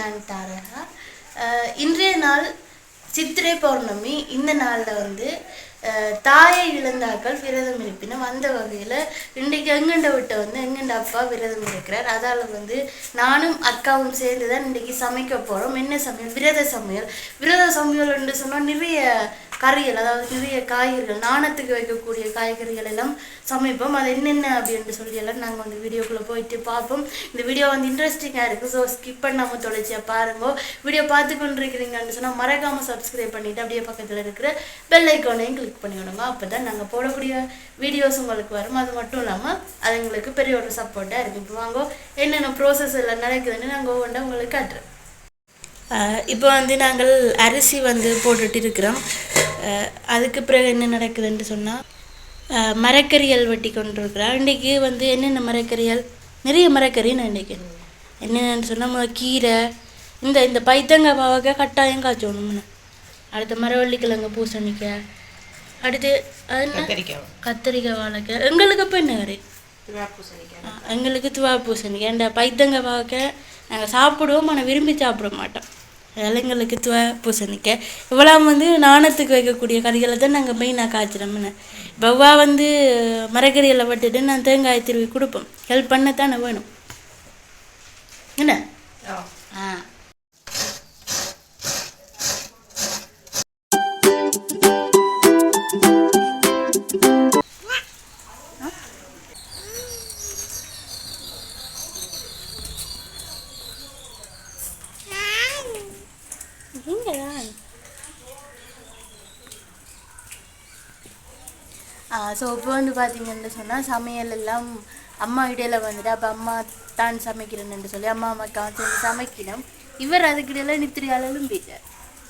நான் தாரகா இன்றைய நாள் சித்திரை பௌர்ணமி. இந்த நாளில் வந்து தாயை இழந்தாக்கள் விரதம் இருப்பினும் அந்த வகையில் இன்றைக்கு எங்கண்ட விட்ட வந்து எங்கண்ட அப்பா விரதம் இருக்கிறார். அதால் வந்து நானும் அக்காவும் சேர்ந்து தான் இன்றைக்கு சமைக்க போகிறோம் என்ன சமையல்? விரத சமையல். விரத சமையல் என்று சொன்னால் நிறைய கறிகள் அதாவது நிறைய காய்கறிகள் நாணத்துக்கு வைக்கக்கூடிய காய்கறிகள் எல்லாம் சமைப்போம். அது என்னென்ன அப்படின்னு சொல்லி எல்லாம் நாங்கள் வந்து வீடியோக்குள்ளே போயிட்டு பார்ப்போம். இந்த வீடியோ வந்து இன்ட்ரெஸ்டிங்காக இருக்குது ஸோ ஸ்கிப் பண்ணாமல் தொலைச்சியாக பாருங்க. வீடியோ பார்த்து கொண்டிருக்கிறீங்கன்னு சொன்னால் மறக்காமல் சப்ஸ்கிரைப் பண்ணிவிட்டு அப்படியே பக்கத்தில் இருக்கிற பெல் ஐக்கானையும் கிளிக் பண்ணி விடுங்க அப்போ தான் நாங்கள் போடக்கூடிய வீடியோஸ் உங்களுக்கு வரும். அது மட்டும் இல்லாமல் அது எங்களுக்கு பெரிய ஒரு சப்போர்ட்டாக இருக்குது இப்போ வாங்க என்னென்ன ப்ரோசஸ் எல்லாம் நடக்குதுன்னு நாங்கள் ஒவ்வொன்றா உங்களுக்கு காட்டுறோம். இப்போ வந்து நாங்கள் அரிசி வந்து போட்டுட்டு இருக்கிறோம். அதுக்கு பிறகு என்ன நடக்குதுன்னு சொன்னால் மரக்கறிகள் வெட்டி கொண்டிருக்கிறோம் இன்றைக்கி வந்து என்னென்ன மரக்கறிகள்? நிறைய மரக்கறி இன்றைக்கி என்னென்னு சொன்னால் கீரை இந்த இந்த பைத்தங்காய் பாவக்காய் கட்டாயம் காய்ச்சோணும்னு அடுத்த மரவள்ளிக்கிழங்கு பூசணிக்காய் அடுத்து கத்திரிக்காய் கத்திரிக்காய் வாழைக்காய் எங்களுக்கு அப்போ என்ன கறி? எங்களுக்கு துவா பூசணிக்காய் இந்த பைத்தங்க பார்க்க நாங்கள் சாப்பிடுவோம் ஆனால் விரும்பி சாப்பிட மாட்டோம். அதனால் எங்களுக்கு துவா பூசணிக்காய் இவ்வளோ வந்து நாணத்துக்கு வைக்கக்கூடிய கறிகளை தான் நாங்கள் மெயினாக காய்ச்சிரோம்னு பவ்வா வந்து மரக்கறிகளை விட்டுட்டு நான் தேங்காய் திருவி கொடுப்போம். ஹெல்ப் பண்ணத்தானே வேணும். என்ன? ஸோ இப்போ வந்து பார்த்தீங்கன்னு சொன்னால் சமையல் எல்லாம் அம்மா இடையில வந்துட்டு அப்போ அம்மா தான் சமைக்கிறேன்னு சொல்லி அம்மா அம்மாக்கா சொல்லி சமைக்கணும். இவர் அதுக்கிடையில நித்திரியால எழும்பிட்டார்.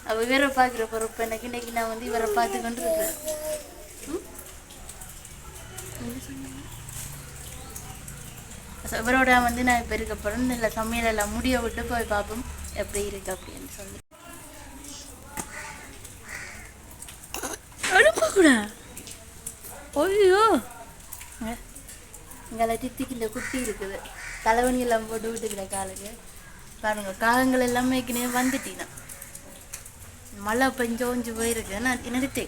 அப்போ இவரை பார்க்குற பொறுப்பு எனக்கு. இன்னைக்கு நான் வந்து இவரை பார்த்து கொண்டு இருக்கிறேன் இவரோட வந்து நான் இப்போ இருக்க போகிறேன் இல்லை சமையல் எல்லாம் முடிய விட்டு போய் பார்ப்போம். எப்படி இருக்கு அப்படின்னு சொல்லி. அனுப்பக்கூடாது ஐயோ. இங்கெல்லாம் டித்திக்கு இந்த குட்டி இருக்குது. தலைவணி எல்லாம் போட்டு விட்டுக்கிற காலுக்கு. பாருங்க காகங்கள் எல்லாமே ஏற்கனவே வந்துட்டீங்க மழை பெஞ்சோஞ்சு போயிருக்கு. நான் நிறுத்தி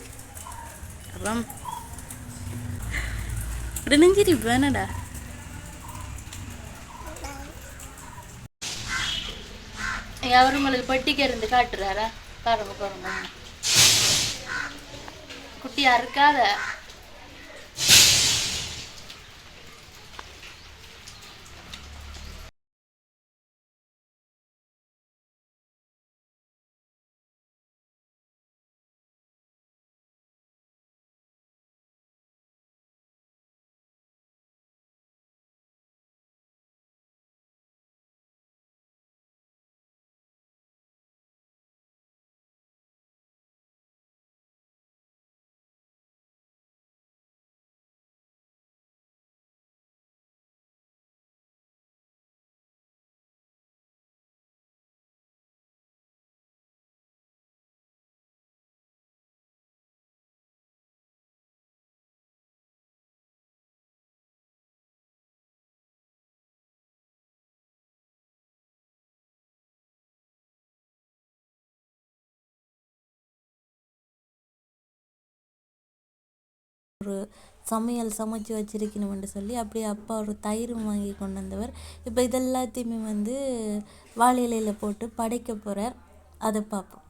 அப்புறம்? நெஞ்சிரி வேணடா. அவர் உங்களுக்கு பட்டிக்கு இருந்து காட்டுறாரா? பாருங்க பாருங்க. குட்டியா இருக்காத. ஒரு சமையல் சமைச்சு வச்சிருக்கணும்னு சொல்லி அப்படியே அப்பா ஒரு தயிரும் வாங்கி கொண்டு வந்தவர். இப்போ இதெல்லாத்தையுமே வந்து வாழை இலையில் போட்டு படைக்க போகிறார் அதை பார்ப்போம்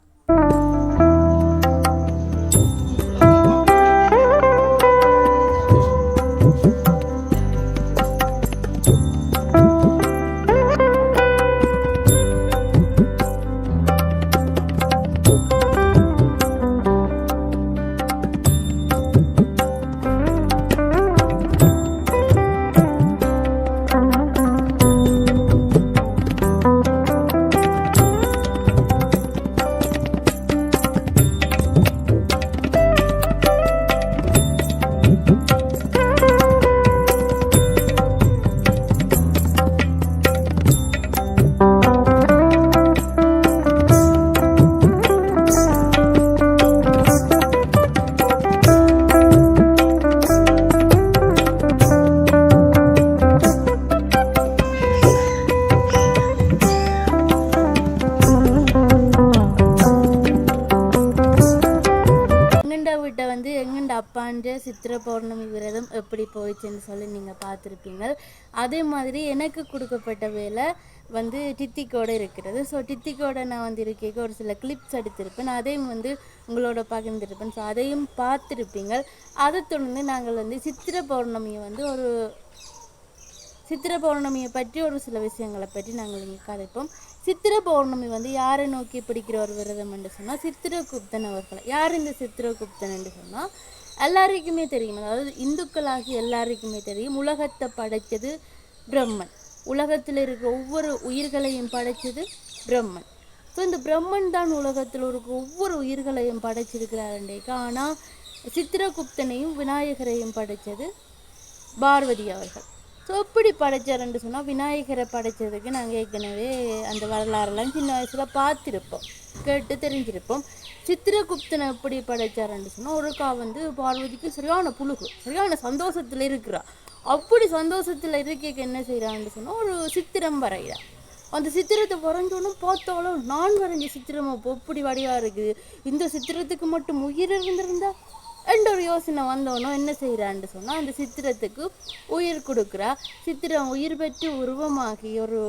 சித்திரை பௌர்ணமி விரதம் எப்படி போயிடுச்சுன்னு சொல்லி நீங்கள் பார்த்துருப்பீங்க. அதே மாதிரி எனக்கு கொடுக்கப்பட்ட வேலை வந்து டித்திக்கோடு இருக்கிறது. ஸோ டித்திக்கோட நான் வந்து இருக்க ஒரு சில கிளிப்ஸ் எடுத்திருப்பேன். அதையும் வந்து உங்களோட பகிர்ந்திருப்பேன். ஸோ அதையும் பார்த்துருப்பீங்க. அதை தொடர்ந்து நாங்கள் வந்து சித்திரை பௌர்ணமியை வந்து ஒரு சித்திரை பௌர்ணமியை பற்றி ஒரு சில விஷயங்களை பற்றி நாங்கள் இங்கே கதைப்போம். சித்திரை பௌர்ணமி வந்து யாரை நோக்கி பிடிக்கிற ஒரு விரதம் என்று சொன்னால் சித்திரகுப்தன் அவர்களை. யார் இந்த சித்திரகுப்தன் என்று சொன்னால் எல்லாருக்குமே தெரியும். அதாவது இந்துக்களாகி எல்லாருக்குமே தெரியும். உலகத்தை படைத்தது பிரம்மன். உலகத்தில் இருக்க ஒவ்வொரு உயிர்களையும் படைச்சது பிரம்மன். ஸோ இந்த பிரம்மன் தான் உலகத்தில் இருக்க ஒவ்வொரு உயிர்களையும் படைச்சிருக்கிறாருண்டேக்கா ஆனால் சித்திரகுப்தனையும் விநாயகரையும் படைத்தது பார்வதி அவர்கள். ஸோ எப்படி படைச்சாருன்னு சொன்னால் விநாயகரை படைச்சதுக்கு நாங்கள் ஏற்கனவே அந்த வரலாறுலாம் சின்ன வயசில் பார்த்துருப்போம். கேட்டு தெரிஞ்சிருப்போம். சித்திரகுப்தனை எப்படி படைச்சாருன்னு சொன்னால் ஒருக்கா வந்து பார்வதிக்கு சரியான புழுகு சரியான சந்தோஷத்தில் இருக்கிறா. அப்படி சந்தோஷத்தில் இருக்க என்ன செய்கிறான்னு சொன்னால் ஒரு சித்திரம் வரைகிறா. அந்த சித்திரத்தை வரைஞ்சோன்னு பார்த்தாலும் நான் வரைஞ்ச சித்திரம் அப்போ எப்படி வடிவா இருக்குது? இந்த சித்திரத்துக்கு மட்டும் உயிர் இருந்திருந்தா என்ற ஒரு யோசனை வந்தோன்னோ என்ன செய்கிறான்னு சொன்னால் அந்த சித்திரத்துக்கு உயிர் கொடுக்குறா. சித்திரம் உயிர் பெற்று உருவமாகி ஒரு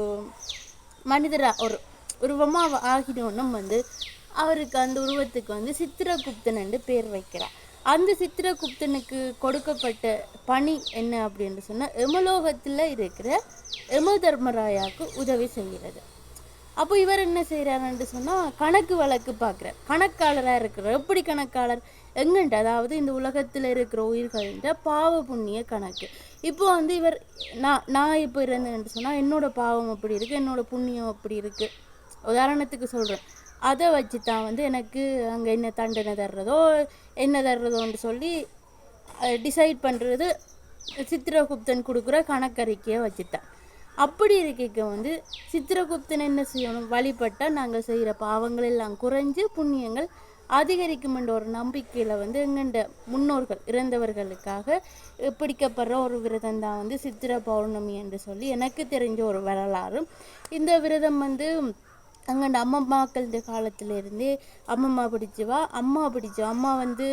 மனிதரா ஒரு உருவமாக ஆகினோன்னும் வந்து அவருக்கு அந்த உருவத்துக்கு வந்து சித்திரகுப்தன் என்று பேர் வைக்கிறார் அந்த சித்திரகுப்தனுக்கு கொடுக்கப்பட்ட பணி என்ன அப்படின்னு சொன்னால் எமலோகத்தில் இருக்கிற எம தர்மராயாவுக்கு உதவி செய்கிறது. அப்போ இவர் என்ன செய்கிறாருன்னு சொன்னால் கணக்கு வழக்கு பார்க்குறார். கணக்காளராக இருக்கிறார். எப்படி கணக்காளர்? எங்கன்ட்டு அதாவது இந்த உலகத்தில் இருக்கிற உயிர்களின் பாவ புண்ணிய கணக்கு. இப்போ வந்து இவர் நான் நான் இப்போ இருந்தேன்னு சொன்னால் என்னோட பாவம் அப்படி இருக்குது என்னோட புண்ணியம் அப்படி இருக்குது உதாரணத்துக்கு சொல்கிறேன் அதை வச்சு தான் வந்து எனக்கு அங்கே என்ன தண்டனை தர்றதோ என்ன தர்றதோன்னு சொல்லி டிசைட் பண்ணுறது சித்திரகுப்தன் கொடுக்குற கணக்கறிக்கையை வச்சுட்டேன் அப்படி இருக்க வந்து சித்திரகுப்தன் என்ன செய்யணும்? வழிபட்டால் நாங்கள் செய்கிற பாவங்கள் எல்லாம் குறைஞ்சு புண்ணியங்கள் அதிகரிக்கும் என்ற ஒரு நம்பிக்கையில் வந்து எங்கண்ட முன்னோர்கள் இறந்தவர்களுக்காக பிடிக்கப்படுற ஒரு விரதம் தான் வந்து சித்திரை பௌர்ணமி என்று சொல்லி எனக்கு தெரிஞ்ச ஒரு வரலாறு இந்த விரதம் வந்து அங்கண்ட இந்த காலத்திலேருந்தே அம்மம்மா பிடிச்சிவா அம்மா பிடிச்சி அம்மா வந்து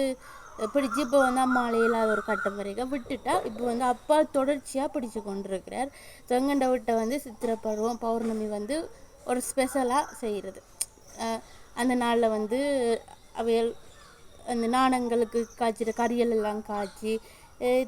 பிடிச்சி இப்போ வந்து அம்மாவில் இல்லாத ஒரு கட்டம் வரைக்கும் விட்டுட்டா இப்போ வந்து அப்பா தொடர்ச்சியாக பிடிச்சு கொண்டிருக்கிறார். செங்கண்ட விட்ட வந்து சித்திரை பருவம் பௌர்ணமி வந்து ஒரு ஸ்பெஷலாக செய்கிறது அந்த நாளில் வந்து அவையல் அந்த நாணங்களுக்கு காய்ச்சிற கறியல் எல்லாம் காய்ச்சி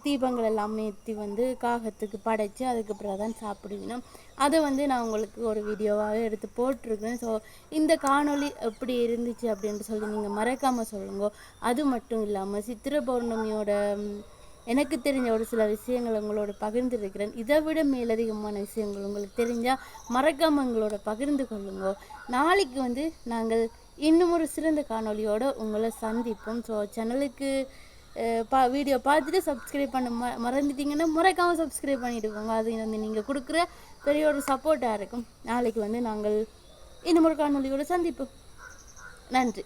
தீபங்கள் எல்லாம் ஏற்றி வந்து காகத்துக்கு படைச்சி அதுக்கு பிறகு தான் சாப்பிடுவினோம். அதை வந்து நான் உங்களுக்கு ஒரு வீடியோவாகவே எடுத்து போட்டிருக்கேன். ஸோ இந்த காணொளி எப்படி இருந்துச்சு அப்படின்ட்டு சொல்லி நீங்கள் மறக்காமல் சொல்லுங்க. அது மட்டும் இல்லாமல் சித்திர பௌர்ணமியோட எனக்கு தெரிஞ்ச ஒரு சில விஷயங்கள் உங்களோட பகிர்ந்துருக்கிறேன். இதை விட மேலதிகமான விஷயங்கள் உங்களுக்கு தெரிஞ்சால் மறக்காமல் எங்களோட பகிர்ந்து கொள்ளுங்க. நாளைக்கு வந்து நாங்கள் இன்னும் ஒரு சிறந்த காணொலியோடு உங்களை சந்திப்போம். ஸோ சேனலுக்கு பா வீடியோ பார்த்துட்டு சப்ஸ்கிரைப் பண்ண ம மறந்துட்டிங்கன்னா முறைக்காமல் சப்ஸ்கிரைப் பண்ணிட்டு போங்க அது வந்து நீங்கள் கொடுக்குற பெரிய ஒரு சப்போர்ட்டாக இருக்கும். நாளைக்கு வந்து நாங்கள் இன்னும் ஒரு காணொலியோடு சந்திப்போம். நன்றி.